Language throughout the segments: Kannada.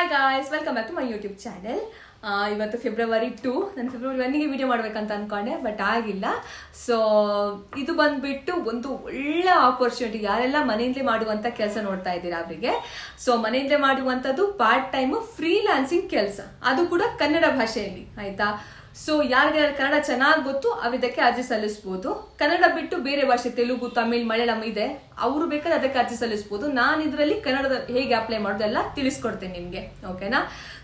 Hi guys welcome back to my YouTube channel ಇವತ್ತು ಫೆಬ್ರವರಿ ಟು ನಾನು ಫೆಬ್ರವರಿ ಒನ್ನಿಗೆ ವಿಡಿಯೋ ಮಾಡ್ಬೇಕಂತ ಅನ್ಕೊಂಡೆ ಬಟ್ ಆಗಿಲ್ಲ. ಸೊ ಇದು ಬಂದ್ಬಿಟ್ಟು ಒಂದು ಒಳ್ಳೆ ಆಪರ್ಚುನಿಟಿ ಯಾರೆಲ್ಲ ಮನೆಯಿಂದಲೇ ಮಾಡುವಂಥ ಕೆಲಸ ನೋಡ್ತಾ ಇದ್ದೀರಾ ಅವರಿಗೆ? ಸೊ ಮನೆಯಿಂದಲೇ ಮಾಡುವಂಥದ್ದು ಪಾರ್ಟ್ ಟೈಮು ಫ್ರೀಲಾನ್ಸಿಂಗ್ ಕೆಲಸ. ಅದು ಕೂಡ ಕನ್ನಡ ಭಾಷೆಯಲ್ಲಿ, ಆಯ್ತಾ? ಸೊ ಯಾರಿಗೆ ಕನ್ನಡ ಚೆನ್ನಾಗಿ ಗೊತ್ತು ಇದಕ್ಕೆ ಅರ್ಜಿ ಸಲ್ಲಿಸ್ಬೋದು. ಕನ್ನಡ ಬಿಟ್ಟು ಬೇರೆ ಭಾಷೆ, ತೆಲುಗು, ತಮಿಳ್, ಮಲಯಾಳಂ ಇದೆ. ಅವರು ಬೇಕಾದ್ರೆ ಅದಕ್ಕೆ ಅರ್ಜಿ ಸಲ್ಲಿಸ್ಬೋದು. ನಾನು ಇದರಲ್ಲಿ ಕನ್ನಡದ ಹೇಗೆ ಅಪ್ಲೈ ಮಾಡೋದೆಲ್ಲ ತಿಳಿಸ್ಕೊಡ್ತೇನೆ ನಿಮಗೆ ಓಕೆನಾ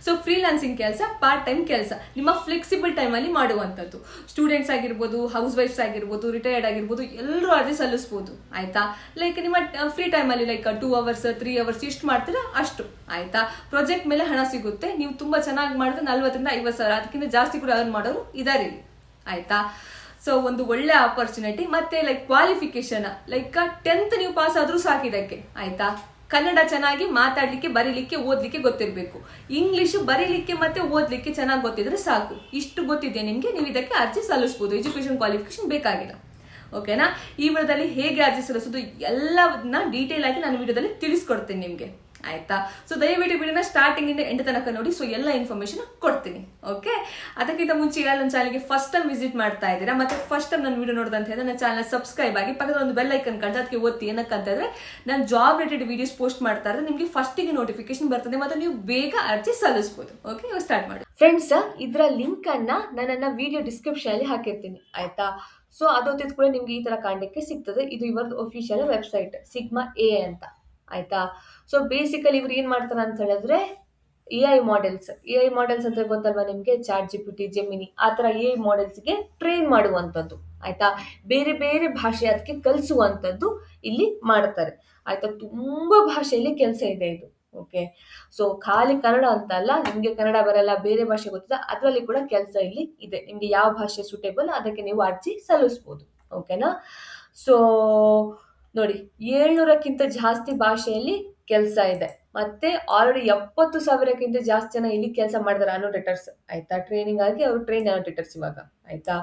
ಸೊ ಫ್ರೀಲಾನ್ಸಿಂಗ್ ಕೆಲಸ ಪಾರ್ಟ್ ಟೈಮ್ ಕೆಲಸ. ನಿಮ್ಮ ಫ್ಲೆಕ್ಸಿಬಲ್ ಟೈಮಲ್ಲಿ ಮಾಡುವಂಥದ್ದು. ಸ್ಟೂಡೆಂಟ್ಸ್ ಆಗಿರ್ಬೋದು ಹೌಸ್ ವೈಫ್ಸ್ ಆಗಿರ್ಬೋದು ರಿಟೈರ್ಡ್ ಆಗಿರ್ಬೋದು ಎಲ್ಲರೂ ಅರ್ಜಿ ಸಲ್ಲಿಸ್ಬೋದು. ಆಯಿತಾ? ಲೈಕ್ ನಿಮ್ಮ ಫ್ರೀ ಟೈಮಲ್ಲಿ like two hours three hours ಎಷ್ಟು ಮಾಡ್ತೀರಾ? ಅಷ್ಟು. ಆಯಿತಾ? ಪ್ರಾಜೆಕ್ಟ್ ಮೇಲೆ ಹಣ ಸಿಗುತ್ತೆ. ನೀವು ತುಂಬಾ ಚೆನ್ನಾಗಿ ಮಾಡಿದ್ರೆ ನಲ್ವತ್ತರಿಂದ ಐವತ್ತು ಸಾವಿರ. ಅದಕ್ಕಿಂತ ಜಾಸ್ತಿ ಕೂಡ ಅರ್ನ್ ಮಾಡೋರು ಆಯಿತಾ ಆಯ್ತಾ? ಸೊ ಒಂದು ಒಳ್ಳೆ ಆಪರ್ಚುನಿಟಿ ಮತ್ತೆ ಲೈಕ್ ಕ್ವಾಲಿಫಿಕೇಶನ್ ಲೈಕ್ ಟೆಂತ್ ನೀವು ಪಾಸ್ ಆದ್ರೂ ಸಾಕಿದಕ್ಕೆ. ಆಯ್ತಾ? ಕನ್ನಡ ಚೆನ್ನಾಗಿ ಮಾತಾಡ್ಲಿಕ್ಕೆ, ಬರೀಲಿಕ್ಕೆ, ಓದ್ಲಿಕ್ಕೆ ಗೊತ್ತಿರಬೇಕು. ಇಂಗ್ಲಿಷ್ ಬರೀಲಿಕ್ಕೆ ಮತ್ತೆ ಓದ್ಲಿಕ್ಕೆ ಚೆನ್ನಾಗಿ ಗೊತ್ತಿದ್ರೆ ಸಾಕು. ಇಷ್ಟು ಗೊತ್ತಿದೆ ನಿಮಗೆ, ನೀವು ಇದಕ್ಕೆ ಅರ್ಜಿ ಸಲ್ಲಿಸ್ಬೋದು. ಎಜುಕೇಶನ್ ಕ್ವಾಲಿಫಿಕೇಶನ್ ಬೇಕಾಗಿಲ್ಲ ಓಕೆನಾ ಈ ವಿಡಿಯೋದಲ್ಲಿ ಹೇಗೆ ಅರ್ಜಿ ಸಲ್ಲಿಸೋದು ಎಲ್ಲವನ್ನ ಡೀಟೇಲ್ ಆಗಿ ನಾನು ವಿಡಿಯೋದಲ್ಲಿ ತಿಳಿಸ್ಕೊಡ್ತೀನಿ ನಿಮಗೆ. ಆಯ್ತಾ? ಸೊ ದಯವಿಟ್ಟು ವಿಡಿಯೋನ ಸ್ಟಾರ್ಟಿಂಗ್ ಇಂದ ಎಂಡ್ ತನಕ ನೋಡಿ ಸೊ ಎಲ್ಲ ಇನ್ಫಾರ್ಮೇಶನ್ ಕೊಡ್ತೀನಿ ಓಕೆ ಅದಕ್ಕಿಂತ ಮುಂಚೆ ಈಗ ನನ್ನ ಚಾನಲ್ಗೆ ಫಸ್ಟ್ ಟೈಮ್ ವಿಸಿಟ್ ಮಾಡ್ತಾ ಇದ್ದೀರಾ, ಮತ್ತೆ ಫಸ್ಟ್ ಟೈಮ್ ನನ್ನ ವಿಡಿಯೋ ನೋಡಿದಂತ ಹೇಳಿದ್ರೆ ನನ್ನ ಚಾನಲ್ ಸಬ್ಸ್ಕ್ರೈಬ್ ಆಗಿ ಪಕ್ಕದ ಒಂದು ಬೆಲ್ ಐಕನ್ ಕಂಡು ಅದಕ್ಕೆ ಓದ್ತಿ ಹೇಳಿದ್ರೆ ನಾನು ಜಾಬ್ ರಿಲೇಟೆಡ್ ವಿಡಿಯೋಸ್ ಪೋಸ್ಟ್ ಮಾಡ್ತಾ ಇದ್ರೆ ನಿಮಗೆ ಫಸ್ಟಿಗೆ ನೋಟಿಫಿಕೇಶನ್ ಬರ್ತದೆ, ಮತ್ತೆ ನೀವು ಬೇಗ ಅರ್ಜಿ ಸಲ್ಲಿಸಬಹುದು ಓಕೆ ಸ್ಟಾರ್ಟ್ ಮಾಡಿ ಫ್ರೆಂಡ್ಸ್ ಇದರ ಲಿಂಕ್ ಅನ್ನ ನಾನು ನನ್ನ ವಿಡಿಯೋ ಡಿಸ್ಕ್ರಿಪ್ಷನ್ ಅಲ್ಲಿ ಹಾಕಿರ್ತೀನಿ, ಆಯ್ತಾ? ಸೊ ಅದೊತ್ತಿದ ಕೂಡ ನಿಮ್ಗೆ ಈ ತರ ಕಾಂಡಕ್ಕೆ ಸಿಗ್ತದೆ, ಇದು ಇವರದ್ದು ಅಫಿಷಿಯಲ್ ವೆಬ್ಸೈಟ್ ಸಿಗ್ಮಾ ಎ ಅಂತ. ಆಯ್ತಾ? ಸೊ ಬೇಸಿಕಲಿ ಇವ್ರು ಏನು ಮಾಡ್ತಾರೆ ಅಂತ ಹೇಳಿದ್ರೆ A I models A I models ಅಂತ ಗೊತ್ತಲ್ವಾ ನಿಮಗೆ? Chat G P T Gemini ಆ ಥರ ಎ ಐ ಮಾಡೆಲ್ಸ್ಗೆ ಟ್ರೈನ್ ಮಾಡುವಂಥದ್ದು. ಆಯ್ತಾ? ಬೇರೆ ಬೇರೆ ಭಾಷೆ ಅದಕ್ಕೆ ಕಲಿಸುವಂಥದ್ದು ಇಲ್ಲಿ ಮಾಡ್ತಾರೆ. ಆಯ್ತಾ? ತುಂಬಾ ಭಾಷೆಯಲ್ಲಿ ಕೆಲಸ ಇದೆ ಇದು. ಓಕೆ ಸೊ ಖಾಲಿ ಕನ್ನಡ ಅಂತ ಅಲ್ಲ, ನಿಮಗೆ ಕನ್ನಡ ಬರಲ್ಲ, ಬೇರೆ ಭಾಷೆ ಗೊತ್ತಿಲ್ಲ ಅದರಲ್ಲಿ ಕೂಡ ಕೆಲಸ ಇಲ್ಲಿ ಇದೆ. ನಿಮಗೆ ಯಾವ ಭಾಷೆ ಸೂಟೇಬಲ್ ಅದಕ್ಕೆ ನೀವು ಅರ್ಜಿ ಸಲ್ಲಿಸ್ಬೋದು. ಓಕೆನಾ ಸೊ ನೋಡಿ, ಏಳ್ನೂರಕ್ಕಿಂತ ಜಾಸ್ತಿ ಭಾಷೆಯಲ್ಲಿ ಕೆಲಸ ಇದೆ. ಮತ್ತೆ ಆಲ್ರೆಡಿ ಎಪ್ಪತ್ತು ಸಾವಿರಕ್ಕಿಂತ ಜಾಸ್ತಿ ಜನ ಇಲ್ಲಿ ಕೆಲಸ ಮಾಡಿದಾರೆ ಅನೋಟೇಟರ್ಸ್ ಆಯ್ತಾ? ಟ್ರೈನಿಂಗ್ ಆಗಿ ಅವರು ಟ್ರೈನ್ ಅನೋಟೇಟರ್ಸ್ ಇವಾಗ. ಆಯ್ತಾ?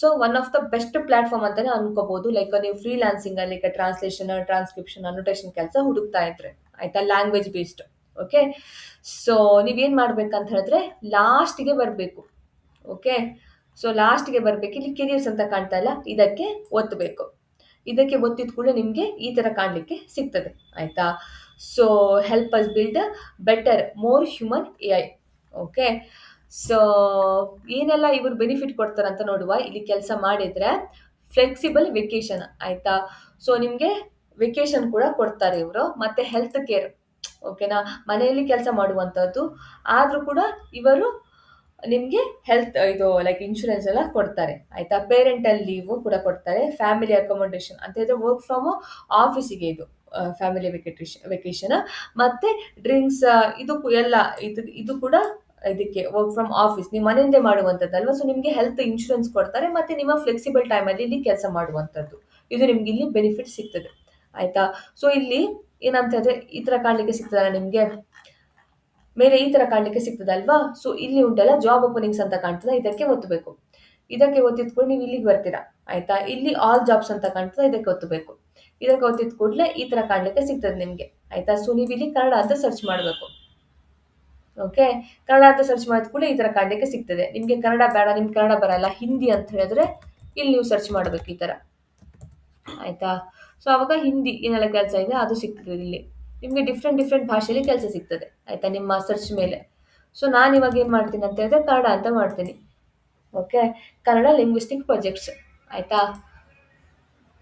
So one of the best platform ಅಂತಾನೆ ಅನ್ಕೋಬಹುದು ಲೈಕ್ ನೀವು ಫ್ರೀಲಾನ್ಸಿಂಗ್ ಅಲ್ಲಿ ಟ್ರಾನ್ಸ್ಲೇಷನ್ ಟ್ರಾನ್ಸ್ಕ್ರಿಪ್ಷನ್ ಅನೋಟೇಷನ್ ಕೆಲಸ ಹುಡುಕ್ತಾ ಇದ್ರೆ. ಆಯ್ತಾ? ಲ್ಯಾಂಗ್ವೇಜ್ ಬೇಸ್ಡ್ ಓಕೆ ಸೊ ನೀವೇನ್ ಮಾಡ್ಬೇಕಂತ ಹೇಳಿದ್ರೆ ಲಾಸ್ಟ್ಗೆ ಬರಬೇಕು. ಓಕೆ ಸೊ ಲಾಸ್ಟ್ಗೆ ಬರಬೇಕು. ಇಲ್ಲಿ ಕೆರಿಯರ್ಸ್ ಅಂತ ಕಾಣ್ತಾ ಇಲ್ಲ. ಇದಕ್ಕೆ ಒತ್ತಬೇಕು ಇದಕ್ಕೆ ಒತ್ತಿದ ಕೂಡ ನಿಮಗೆ ಈ ಥರ ಕಾಣಲಿಕ್ಕೆ ಸಿಗ್ತದೆ, ಆಯಿತಾ? So help us build better more human A I okay so ಏನೆಲ್ಲ ಇವರು ಬೆನಿಫಿಟ್ ಕೊಡ್ತಾರಂತ ನೋಡುವ. ಇಲ್ಲಿ ಕೆಲಸ ಮಾಡಿದರೆ ಫ್ಲೆಕ್ಸಿಬಲ್ ವೆಕೇಶನ್ ಆಯಿತಾ? ಸೊ ನಿಮಗೆ ವೆಕೇಶನ್ ಕೂಡ ಕೊಡ್ತಾರೆ ಇವರು, ಮತ್ತು ಹೆಲ್ತ್ ಕೇರ್ ಓಕೆನಾ ಮನೆಯಲ್ಲಿ ಕೆಲಸ ಮಾಡುವಂಥದ್ದು ಆದರೂ ಕೂಡ ಇವರು ನಿಮಗೆ ಹೆಲ್ತ್ ಇದು ಲೈಕ್ ಇನ್ಶೂರೆನ್ಸ್ ಎಲ್ಲ ಕೊಡ್ತಾರೆ. ಆಯ್ತಾ? ಪೇರೆಂಟಲ್ ಲೀವ್ ಕೂಡ ಕೊಡ್ತಾರೆ ಫ್ಯಾಮಿಲಿ ಅಕೊಮೊಡೇಷನ್ ಅಂತ ಹೇಳಿದ್ರೆ ವರ್ಕ್ ಫ್ರಮ್ ಆಫೀಸಿಗೆ ಇದು ಫ್ಯಾಮಿಲಿ ವೆಕೇಟೇಷನ್ ವೆಕೇಷನ್ ಮತ್ತೆ ಡ್ರಿಂಕ್ಸ್ ಇದು ಎಲ್ಲ ಇದು ಇದು ಕೂಡ ಇದಕ್ಕೆ ವರ್ಕ್ ಫ್ರಮ್ ಆಫೀಸ್ ನೀವು ಮನೆಯಿಂದೇ ಮಾಡುವಂಥದ್ದಲ್ವಾ? ಸೊ ನಿಮಗೆ ಹೆಲ್ತ್ ಇನ್ಶೂರೆನ್ಸ್ ಕೊಡ್ತಾರೆ, ಮತ್ತೆ ನಿಮ್ಮ ಫ್ಲೆಕ್ಸಿಬಲ್ ಟೈಮಲ್ಲಿ ಇಲ್ಲಿ ಕೆಲಸ ಮಾಡುವಂಥದ್ದು. ಇದು ನಿಮ್ಗೆ ಇಲ್ಲಿ ಬೆನಿಫಿಟ್ ಸಿಗ್ತದೆ. ಆಯ್ತಾ? ಸೊ ಇಲ್ಲಿ ಏನಂತ ಹೇಳಿದ್ರೆ ಈ ಥರ ಕಾಣಲಿಕ್ಕೆ ಸಿಗ್ತದಲ್ಲ ನಿಮ್ಗೆ? ಮೇಲೆ ಈ ತರ ಕಾಣಲಿಕ್ಕೆ ಸಿಗ್ತದಲ್ವಾ? ಸೊ ಇಲ್ಲಿ ಉಂಟಲ್ಲ ಜಾಬ್ ಓಪನಿಂಗ್ಸ್ ಅಂತ ಕಾಣ್ತದೆ, ಇದಕ್ಕೆ ಒತ್ತಬೇಕು ಇದಕ್ಕೆ ಒತ್ತಿದ ನೀವು ಇಲ್ಲಿಗೆ ಬರ್ತೀರಾ, ಆಯ್ತಾ? ಇಲ್ಲಿ ಆಲ್ ಜಾಬ್ಸ್ ಅಂತ ಕಾಣ್ತದೆ, ಇದಕ್ಕೆ ಒತ್ತಬೇಕು ಇದಕ್ಕೆ ಒತ್ತಿದ ಕೂಡಲೇ ಈ ತರ ಕಾಣಲಿಕ್ಕೆ ಸಿಗ್ತದೆ ನಿಮ್ಗೆ, ಆಯ್ತಾ? ಸೊ ನೀವು ಇಲ್ಲಿ ಕನ್ನಡ ಅಂತ ಸರ್ಚ್ ಮಾಡಬೇಕು. ಓಕೆ ಕನ್ನಡ ಅಂತ ಸರ್ಚ್ ಮಾಡಿದ ಕೂಡ ಈ ತರ ಕಾಣಲಿಕ್ಕೆ ಸಿಗ್ತದೆ. ನಿಮ್ಗೆ ಕನ್ನಡ ಬೇಡ, ನಿಮ್ಗೆ ಕನ್ನಡ ಬರಲ್ಲ, ಹಿಂದಿ ಅಂತ ಹೇಳಿದ್ರೆ ಇಲ್ಲಿ ನೀವು ಸರ್ಚ್ ಮಾಡಬೇಕು ಈ ತರ. ಆಯ್ತಾ? ಸೊ ಅವಾಗ ಹಿಂದಿ ಏನೆಲ್ಲ ಕೆಲಸ ಇದೆ, ಅದು ಸಿಗ್ತದೆ ಇಲ್ಲಿ. ನಿಮಗೆ ಡಿಫ್ರೆಂಟ್ ಡಿಫ್ರೆಂಟ್ ಭಾಷೆಯಲ್ಲಿ ಕೆಲಸ ಸಿಗ್ತದೆ. ಆಯಿತಾ? ನಿಮ್ಮ ಸರ್ಚ್ ಮೇಲೆ. ಸೊ ನಾನು ಇವಾಗ ಏನು ಮಾಡ್ತೀನಿ ಅಂತ ಹೇಳಿದ್ರೆ ಕನ್ನಡ ಅಂತ ಮಾಡ್ತೀನಿ. ಓಕೆ ಕನ್ನಡ ಲಿಂಗ್ವಿಸ್ಟಿಕ್ ಪ್ರಾಜೆಕ್ಟ್ಸ್ ಆಯಿತಾ?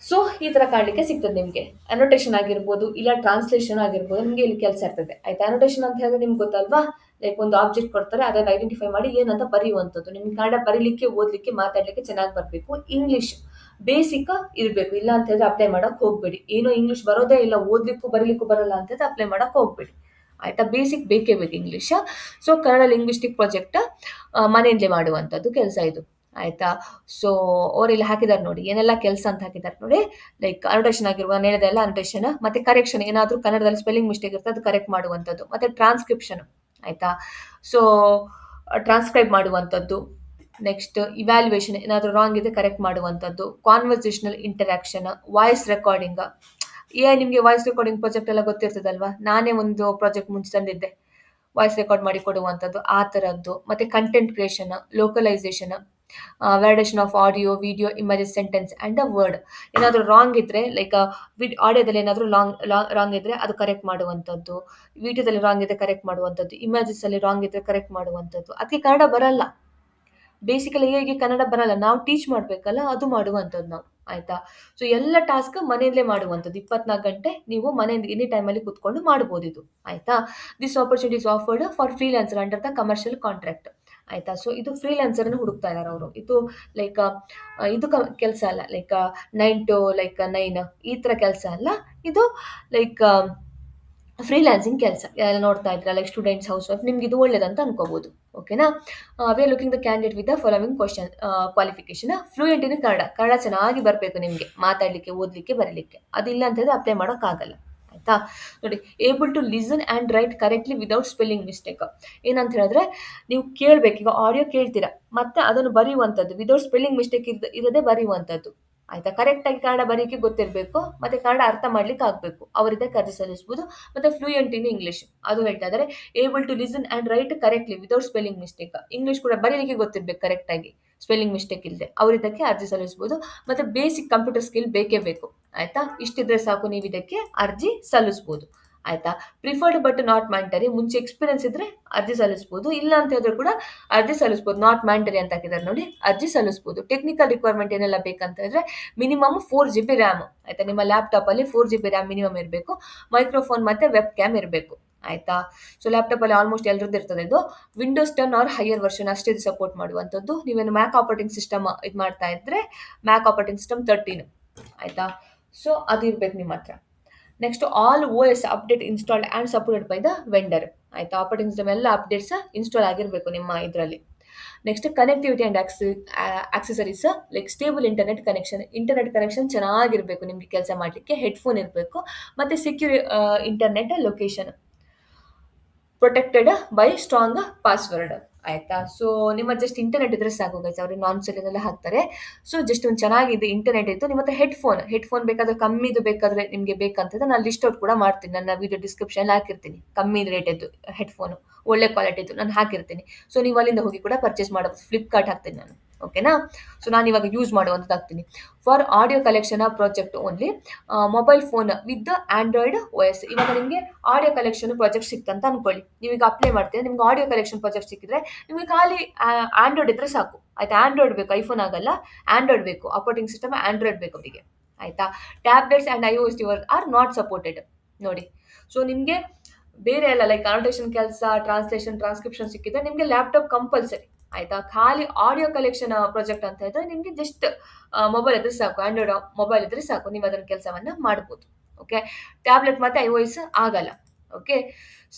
ಸೊ ಈ ಥರ ಕಾಣಲಿಕ್ಕೆ ಸಿಗ್ತದೆ ನಿಮಗೆ. ಅನೋಟೇಷನ್ ಆಗಿರ್ಬೋದು, ಇಲ್ಲ ಟ್ರಾನ್ಸ್ಲೇಷನ್ ಆಗಿರ್ಬೋದು, ನಿಮಗೆ ಇಲ್ಲಿ ಕೆಲಸ ಇರ್ತದೆ. ಆಯಿತಾ? ಅನೋಟೇಷನ್ ಅಂತ ಹೇಳಿದ್ರೆ ನಿಮ್ಗೆ ಗೊತ್ತಲ್ವಾ? ಲೈಕ್ ಒಂದು ಆಬ್ಜೆಕ್ಟ್ ಕೊಡ್ತಾರೆ, ಅದನ್ನು ಐಡೆಂಟಿಫೈ ಮಾಡಿ ಏನಂತ ಬರೆಯುವಂಥದ್ದು. ನಿಮ್ಗೆ ಕನ್ನಡ ಬರೀಲಿಕ್ಕೆ, ಓದಲಿಕ್ಕೆ, ಮಾತಾಡಲಿಕ್ಕೆ ಚೆನ್ನಾಗಿ ಬರಬೇಕು. ಇಂಗ್ಲಿಷ್ ಬೇಸಿಕ್ ಇರಬೇಕು. ಇಲ್ಲ ಅಂತ ಹೇಳಿದ್ರೆ ಅಪ್ಲೈ ಮಾಡಕ್ ಹೋಗ್ಬೇಡಿ. ಏನೋ ಇಂಗ್ಲಿಷ್ ಬರೋದೇ ಇಲ್ಲ, ಓದಲಿಕ್ಕೂ ಬರೀಲಿಕ್ಕೂ ಬರಲ್ಲ ಅಂತ ಹೇಳಿದ್ರೆ ಅಪ್ಲೈ ಮಾಡಕ್ ಹೋಗ್ಬೇಡಿ. ಆಯ್ತಾ? ಬೇಸಿಕ್ ಬೇಕೇ ಬೇಕು English so Kannada linguistic project ಮನೆಯಲ್ಲೇ ಮಾಡುವಂಥದ್ದು ಕೆಲಸ ಇದು. ಆಯ್ತಾ? ಸೊ ಅವ್ರು ಇಲ್ಲಿ ಹಾಕಿದ್ದಾರೆ ನೋಡಿ. ಏನೆಲ್ಲ ಕೆಲಸ ಅಂತ ಹಾಕಿದ್ದಾರೆ ನೋಡಿ. ಲೈಕ್ ಅನೋಟೇಷನ್ ಆಗಿರುವ ಎಲ್ಲ ಅನೋಟೇಷನ್ ಮತ್ತೆ ಕರೆಕ್ಷನ್ ಏನಾದರೂ ಕನ್ನಡದಲ್ಲಿ ಸ್ಪೆಲ್ಲಿಂಗ್ ಮಿಸ್ಟೇಕ್ ಇರ್ತದೆ, ಅದು ಕರೆಕ್ಟ್ ಮಾಡುವಂಥದ್ದು. ಮತ್ತೆ ಟ್ರಾನ್ಸ್ಕ್ರಿಪ್ಷನ್ ಆಯ್ತಾ? ಸೊ ಟ್ರಾನ್ಸ್ಕ್ರೈಬ್ ಮಾಡುವಂಥದ್ದು. ನೆಕ್ಸ್ಟ್ ಇವ್ಯಾಲ್ಯೂಯೇಷನ್ ಏನಾದರೂ ರಾಂಗ್ ಇದೆ ಕರೆಕ್ಟ್ ಮಾಡುವಂಥದ್ದು. ಕಾನ್ವರ್ಸೇಷನಲ್ ಇಂಟರಾಕ್ಷನ್ ವಾಯ್ಸ್ ರೆಕಾರ್ಡಿಂಗ್ ಏ, ನಿಮಗೆ ವಾಯ್ಸ್ ರೆಕಾರ್ಡಿಂಗ್ ಪ್ರಾಜೆಕ್ಟ್ ಎಲ್ಲ ಗೊತ್ತಿರ್ತದಲ್ವಾ? ನಾನೇ ಒಂದು ಪ್ರಾಜೆಕ್ಟ್ ಮುಂಚೆ ತಂದಿದ್ದೆ. ವಾಯ್ಸ್ ರೆಕಾರ್ಡ್ ಮಾಡಿ ಕೊಡುವಂಥದ್ದು, ಆ ಥರದ್ದು. ಮತ್ತು content creation localisation validation of audio video images sentence and uh word ಏನಾದರೂ ರಾಂಗ್ ಇದ್ದರೆ ಲೈಕ್ ವಿಡ್ ಆಡಿಯೋದಲ್ಲಿ ಏನಾದರೂ ಲಾಂಗ್ ರಾಂಗ್ ಇದ್ದರೆ ಅದು ಕರೆಕ್ಟ್ ಮಾಡುವಂಥದ್ದು. ವಿಡಿಯೋದಲ್ಲಿ ರಾಂಗ್ ಇದ್ದರೆ ಕರೆಕ್ಟ್ ಮಾಡುವಂಥದ್ದು. ಇಮೇಜಸಲ್ಲಿ ರಾಂಗ್ ಇದ್ದರೆ ಕರೆಕ್ಟ್ ಮಾಡುವಂಥದ್ದು. ಅದಕ್ಕೆ ಕನ್ನಡ ಬರಲ್ಲ. ಬೇಸಿಕಲಿ ಹೇಗೆ ಕನ್ನಡ ಬರಲ್ಲ, ನಾವು ಟೀಚ್ ಮಾಡಬೇಕಲ್ಲ, ಅದು ಮಾಡುವಂಥದ್ದು ನಾವು, ಆಯ್ತಾ? ಸೊ ಎಲ್ಲ ಟಾಸ್ಕ್ ಮನೆಯಲ್ಲೇ ಮಾಡುವಂಥದ್ದು. ಇಪ್ಪತ್ನಾಲ್ಕು ಗಂಟೆ ನೀವು ಮನೆಯಿಂದ ಎನಿ ಟೈಮಲ್ಲಿ ಕೂತ್ಕೊಂಡು ಮಾಡ್ಬೋದು ಇದು, ಆಯಿತಾ? This opportunities offered for freelancer under the commercial contract ಆಯ್ತಾ? ಸೊ ಇದು ಫ್ರೀಲಾನ್ಸರ್ನ ಹುಡುಕ್ತಾ ಇದ್ದಾರೆ ಅವರು. ಇದು ಲೈಕ್ ಇದು ಕೆಲಸ ಅಲ್ಲ like nine to like nine ಈ ಥರ ಕೆಲಸ ಅಲ್ಲ. ಇದು ಲೈಕ್ ಫ್ರೀಲ್ಯಾನ್ಸಿಂಗ್ ಕೆಲಸ. ಎಲ್ಲ ನೋಡ್ತಾ ಇದ್ರೆ ಲೈಕ್ ಸ್ಟೂಡೆಂಟ್ಸ್ ಹೌಸ್ ವೈಫ್ ನಿಮ್ಗೆ ಇದು ಒಳ್ಳೇದಂತ ಅನ್ಕೋಬೋದು. ಓಕೆನಾ we are looking the candidate with the following question qualification fluent in Kannada Kannada ಚೆನ್ನಾಗಿ ಬರಬೇಕು ನಿಮಗೆ. ಮಾತಾಡಲಿಕ್ಕೆ, ಓದಲಿಕ್ಕೆ, ಬರಲಿಕ್ಕೆ. ಅದಿಲ್ಲ ಅಂತ ಹೇಳಿದ್ರೆ ಅಪ್ಲೈ ಮಾಡೋಕ್ಕಾಗಲ್ಲ. ಆಯಿತಾ? ನೋಡಿ able to listen and write correctly without spelling mistake ಏನಂತ ಹೇಳಿದ್ರೆ, ನೀವು ಕೇಳಬೇಕು. ಈಗ ಆಡಿಯೋ ಕೇಳ್ತೀರಾ? ಮತ್ತೆ ಅದನ್ನು ಬರೆಯುವಂಥದ್ದು. ವಿದೌಟ್ ಸ್ಪೆಲ್ಲಿಂಗ್ ಮಿಸ್ಟೇಕ್ ಇರದ ಇರದೆ ಬರೆಯುವಂಥದ್ದು. ಆಯಿತಾ? ಕರೆಕ್ಟಾಗಿ ಕನ್ನಡ ಬರೀಲಿಕ್ಕೆ ಗೊತ್ತಿರಬೇಕು, ಮತ್ತು ಕನ್ನಡ ಅರ್ಥ ಮಾಡ್ಲಿಕ್ಕೆ ಆಗಬೇಕು. ಅವರಿಂದ ಅರ್ಜಿ ಸಲ್ಲಿಸ್ಬೋದು ಮತ್ತು ಫ್ಲೂಯೆಂಟ್ ಇನ್ ಇಂಗ್ಲೀಷ್ ಅದು ಹೇಳ್ತಾ ಇದ್ದಾರೆ able to listen and write correctly without spelling mistake English ಕೂಡ ಬರೀಲಿಕ್ಕೆ ಗೊತ್ತಿರಬೇಕು ಕರೆಕ್ಟಾಗಿ ಸ್ಪೆಲ್ಲಿಂಗ್ ಮಿಸ್ಟೇಕ್ ಇಲ್ಲದೆ ಅವರಿದ್ದಕ್ಕೆ ಅರ್ಜಿ ಸಲ್ಲಿಸ್ಬೋದು ಮತ್ತು ಬೇಸಿಕ್ ಕಂಪ್ಯೂಟರ್ ಸ್ಕಿಲ್ ಬೇಕೇ ಬೇಕು. ಆಯಿತಾ? ಇಷ್ಟಿದ್ರೆ ಸಾಕು ನೀವು ಇದಕ್ಕೆ ಅರ್ಜಿ ಸಲ್ಲಿಸ್ಬೋದು. ಆಯಿತಾ? ಪ್ರಿಫರ್ಡ್ ಬಟ್ ನಾಟ್ ಮ್ಯಾಂಟರಿ ಮುಂಚೆ ಎಕ್ಸ್ಪೀರಿಯನ್ಸ್ ಇದ್ದರೆ ಅರ್ಜಿ ಸಲ್ಲಿಸ್ಬೋದು. ಇಲ್ಲ ಅಂತ ಹೇಳಿದ್ರು ಕೂಡ ಅರ್ಜಿ ಸಲ್ಲಿಸ್ಬೋದು. ನಾಟ್ ಮ್ಯಾಂಟರಿ ಅಂತ ಹಾಕಿದ್ದಾರೆ ನೋಡಿ, ಅರ್ಜಿ ಸಲ್ಲಿಸ್ಬೋದು. ಟೆಕ್ನಿಕಲ್ ರಿಕ್ವೈರ್ಮೆಂಟ್ ಏನೆಲ್ಲ ಬೇಕಂತ ಹೇಳಿದ್ರೆ minimum four G B RAM ಆಯಿತಾ? ನಿಮ್ಮ ಲ್ಯಾಪ್ಟಾಪಲ್ಲಿ four G B RAM minimum ಇರಬೇಕು. ಮೈಕ್ರೋಫೋನ್ ಮತ್ತು ವೆಬ್ ಕ್ಯಾಮ್ ಇರಬೇಕು. ಆಯಿತಾ? ಸೊ ಲ್ಯಾಪ್ಟಾಪಲ್ಲಿ ಆಲ್ಮೋಸ್ಟ್ ಎಲ್ಲರದ್ದು ಇರ್ತದೆ ಇದು. Windows ten or higher version ಅಷ್ಟೇ ಇದು ಸಪೋರ್ಟ್ ಮಾಡುವಂಥದ್ದು. ನೀವೇನು ಮ್ಯಾಕ್ ಆಪರೇಟಿಂಗ್ ಸಿಸ್ಟಮ್ ಇದು ಮಾಡ್ತಾ ಇದ್ರೆ ಮ್ಯಾಕ್ ಆಪರೇಟಿಂಗ್ ಸಿಸ್ಟಮ್ ತರ್ಟೀನ್ ಆಯಿತಾ? ಸೊ ಅದು ಇರಬೇಕು ನಿಮ್ಮ ಹತ್ರ. Next all O S update installed and supported by the vendor ಆಯಿತಾ? ಆಪರೇಟಿಂಗ್ ಸಿಸ್ಟಮ್ ಎಲ್ಲ ಅಪ್ಡೇಟ್ಸ್ ಇನ್ಸ್ಟಾಲ್ ಆಗಿರಬೇಕು ನಿಮ್ಮ ಇದರಲ್ಲಿ. Next connectivity and acce accessories like stable internet connection internet connection ಚೆನ್ನಾಗಿರಬೇಕು ನಿಮಗೆ ಕೆಲಸ ಮಾಡಲಿಕ್ಕೆ ಹೆಡ್ಫೋನ್ ಇರಬೇಕು, ಮತ್ತು secure internet location protected by strong password ಆಯಿತಾ? ಸೊ ನಿಮ್ಮ ಜಸ್ಟ್ ಇಂಟರ್ನೆಟ್ ಇದ್ರೆ ಸಾಕು ಗೈಸ್ ಅವ್ರಿಗೆ ನಾನ್ ಸೆಲ್ಲೆಲ್ಲ ಹಾಕ್ತಾರೆ. ಸೊ ಜಸ್ಟ್ ಒಂದು ಚೆನ್ನಾಗಿದೆ ಇಂಟರ್ನೆಟ್ ಇತ್ತು. ನಿಮ್ಮ ಹತ್ರ ಹೆಡ್ಫೋನ್ ಹೆಡ್ಫೋನ್ ಬೇಕಾದ್ರೆ ಕಮ್ಮಿದು ಬೇಕಾದ್ರೆ ನಿಮಗೆ ಬೇಕಂತಂದ್ರೆ ನಾನು ಲಿಸ್ಟ್ ಔಟ್ ಕೂಡ ಮಾಡ್ತೀನಿ. ನನ್ನ ವಿಡಿಯೋ ಡಿಸ್ಕ್ರಿಪ್ಷನ್ ಹಾಕಿರ್ತೀನಿ. ಕಮ್ಮಿ ರೇಟ್ ಹೆಡ್ ಹೆಡ್ಫೋನು ಒಳ್ಳೆ ಕ್ವಾಲಿಟಿ ಇತ್ತು. ನಾನು ಹಾಕಿರ್ತೀನಿ. ಸೊ ನೀವು ಅಲ್ಲಿಂದ ಹೋಗಿ ಕೂಡ ಪರ್ಚೇಸ್ ಮಾಡಬಹುದು ಫ್ಲಿಪ್ಕಾರ್ಟ್ ಹಾಕ್ತೀನಿ ನಾನು. ಓಕೆನಾ ಸೊ ನಾನು ಇವಾಗ use ಮಾಡುವಂಥದ್ದಾಗ್ತೀನಿ for audio collection project only mobile phone with Android OS S ಇವಾಗ ನಿಮಗೆ ಆಡಿಯೋ ಕಲೆಕ್ಷನ್ ಪ್ರಾಜೆಕ್ಟ್ ಸಿಕ್ತಂತ ಅನ್ಕೊಳ್ಳಿ. ನೀವೀಗ ಅಪ್ಲೈ ಮಾಡ್ತೀರಾ? ನಿಮ್ಗೆ ಆಡಿಯೋ ಕಲೆಕ್ಷನ್ ಪ್ರಾಜೆಕ್ಟ್ ಸಿಕ್ಕಿದ್ರೆ ನಿಮಗೆ ಖಾಲಿ ಆಂಡ್ರಾಯ್ಡ್ ಇದ್ರೆ ಸಾಕು. ಆಯ್ತಾ? ಆಂಡ್ರಾಯ್ಡ್ ಬೇಕು ಐಫೋನ್ ಆಗಲ್ಲ. ಆಂಡ್ರಾಯ್ಡ್ ಬೇಕು ಆಪರೇಟಿಂಗ್ ಸಿಸ್ಟಮ್ ಆಂಡ್ರಾಯ್ಡ್ ಬೇಕು ಅವರಿಗೆ. ಆಯಿತಾ? Tablets and I O S ಟಿವರ್ are not supported ನೋಡಿ. ಸೊ ನಿಮಗೆ ಬೇರೆ ಎಲ್ಲ ಲೈಕ್ ಅನೋಟೇಷನ್ ಕೆಲಸ ಟ್ರಾನ್ಸ್ಲೇಷನ್ ಟ್ರಾನ್ಸ್ಕ್ರಿಪ್ಷನ್ ಸಿಕ್ಕಿದ್ರೆ ನಿಮಗೆ ಲ್ಯಾಪ್ಟಾಪ್ ಕಂಪಲ್ಸರಿ ಆಯಿತಾ? ಖಾಲಿ ಆಡಿಯೋ ಕಲೆಕ್ಷನ್ ಪ್ರಾಜೆಕ್ಟ್ ಅಂತ ಹೇಳಿದ್ರೆ ನಿಮಗೆ ಜಸ್ಟ್ ಮೊಬೈಲ್ ಇದ್ರೆ ಸಾಕು ಆಂಡ್ರಾಯ್ಡ್ ಮೊಬೈಲ್ ಇದ್ರೆ ಸಾಕು. ನೀವು ಅದನ್ನ ಕೆಲಸವನ್ನ ಮಾಡ್ಬೋದು. ಓಕೆ ಟ್ಯಾಬ್ಲೆಟ್ ಮತ್ತೆ ಐ ಎಸ್ ಆಗಲ್ಲ. Okay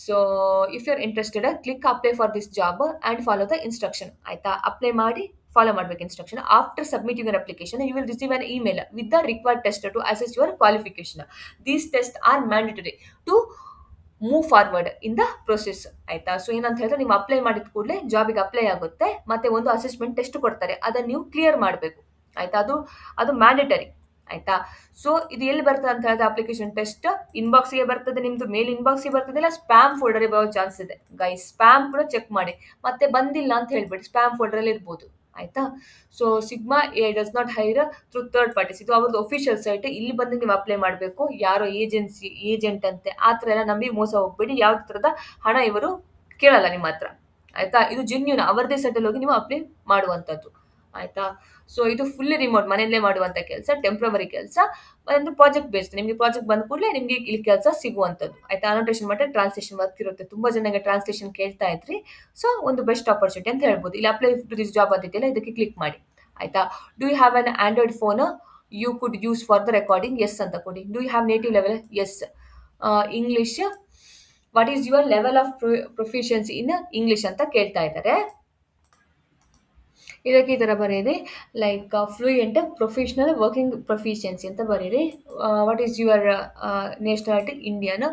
so if you are interested click apply for this job and follow the instruction ಆಯ್ತಾ? ಅಪ್ಲೈ ಮಾಡಿ ಫಾಲೋ ಮಾಡಬೇಕು instruction after submitting your application you will receive an email with the required test to assess your qualification these test are mandatory to move forward in the process ಆಯ್ತಾ? ಸೊ ಏನಂತ ಹೇಳಿದ್ರೆ ನೀವು ಅಪ್ಲೈ ಮಾಡಿದ ಕೂಡಲೇ ಜಾಬಿಗೆ ಅಪ್ಲೈ ಆಗುತ್ತೆ. ಮತ್ತೆ ಒಂದು ಅಸೆಸ್ಮೆಂಟ್ ಟೆಸ್ಟ್ ಕೊಡ್ತಾರೆ. ಅದನ್ನು ನೀವು ಕ್ಲಿಯರ್ ಮಾಡಬೇಕು. ಆಯ್ತಾ? ಅದು ಅದು ಮ್ಯಾಂಡೇಟರಿ ಆಯ್ತಾ? ಸೊ ಇದು ಎಲ್ಲಿ ಬರ್ತದೆ ಅಂತ ಹೇಳಿದ್ರೆ ಅಪ್ಲಿಕೇಶನ್ ಟೆಸ್ಟ್ ಇನ್ಬಾಕ್ಸ್ಗೆ ಬರ್ತದೆ ನಿಮ್ದು ಮೇಲ್ ಇನ್ಬಾಕ್ಸ್ಗೆ ಬರ್ತದೆ, ಇಲ್ಲ ಸ್ಪ್ಯಾಮ್ ಫೋಲ್ಡರ್ ಬರೋ ಚಾನ್ಸ್ ಇದೆ. ಗೈಸ್ ಸ್ಪ್ಯಾಮ್ ಕೂಡ ಚೆಕ್ ಮಾಡಿ. ಮತ್ತೆ ಬಂದಿಲ್ಲ ಅಂತ ಹೇಳ್ಬೇಡಿ. ಸ್ಪ್ಯಾಮ್ ಫೋಲ್ಡರಲ್ಲಿ ಇರ್ಬೋದು. ಆಯ್ತಾ? So Sigma A does not hire through third parties ಇದು ಅವ್ರದ್ದು ಒಫಿಷಿಯಲ್ ಸೈಟ್ ಇಲ್ಲಿ ಬಂದು ನೀವು ಅಪ್ಲೈ ಮಾಡಬೇಕು. ಯಾರೋ ಏಜೆನ್ಸಿ ಏಜೆಂಟ್ ಅಂತೆ, ಆ ಥರ ಎಲ್ಲ ನಂಬಿ ಮೋಸ ಹೋಗ್ಬೇಡಿ. ಯಾವ ಥರದ ಹಣ ಇವರು ಕೇಳಲ್ಲ ನಿಮ್ಮ ಹತ್ರ. ಆಯ್ತಾ? ಇದು ಜೆನ್ಯೂನ್ ಅವರದೇ ಸೈಟಲ್ಲಿ ಹೋಗಿ ನೀವು ಅಪ್ಲೈ ಮಾಡುವಂಥದ್ದು. ಆಯ್ತಾ? ಸೊ ಇದು ಫುಲ್ ರಿಮೋಟ್ ಮನೆಯಲ್ಲೇ ಮಾಡುವಂಥ ಕೆಲಸ ಟೆಂಪ್ರವರಿ ಕೆಲಸ ಒಂದು ಪ್ರಾಜೆಕ್ಟ್ ಬೇಸ್ಡ್ ನಿಮಗೆ ಪ್ರಾಜೆಕ್ಟ್ ಬಂದ ಕೂಡಲೇ ನಿಮಗೆ ಇಲ್ಲಿ ಕೆಲಸ ಸಿಗುವಂಥದ್ದು ಆಯ್ತಾ? ಅನೋಟೇಷನ್ ಮಾಡಿ ಟ್ರಾನ್ಸ್ಲೇಷನ್ ವರ್ಕ್ ಇರುತ್ತೆ. ತುಂಬ ಜನಗೆ ಟ್ರಾನ್ಸ್ಲೇಷನ್ ಕೇಳ್ತಾ ಇದ್ರಿ. ಸೊ ಒಂದು ಬೆಸ್ಟ್ ಆಪರ್ಚುನಿಟಿ ಅಂತ ಹೇಳ್ಬೋದು. ಇಲ್ಲಿ ಅಪ್ಲೈ ಟು ದಿಸ್ ಜಾಬ್ ಅಂತಿದೆಯಲ್ಲ, ಇದಕ್ಕೆ ಕ್ಲಿಕ್ ಮಾಡಿ. ಆಯ್ತಾ? Do you have an Android phone you could use for the recording yes ಅಂತ ಕೊಡಿ. Do you have native level S English what is your level of proficiency in English ಅಂತ ಕೇಳ್ತಾ ಇದ್ದಾರೆ. ಇದಕ್ಕೆ ಈ ಥರ ಬರೆಯಿರಿ. Like fluent professional working proficiency ಅಂತ ಬರೀರಿ what is your nationality Indian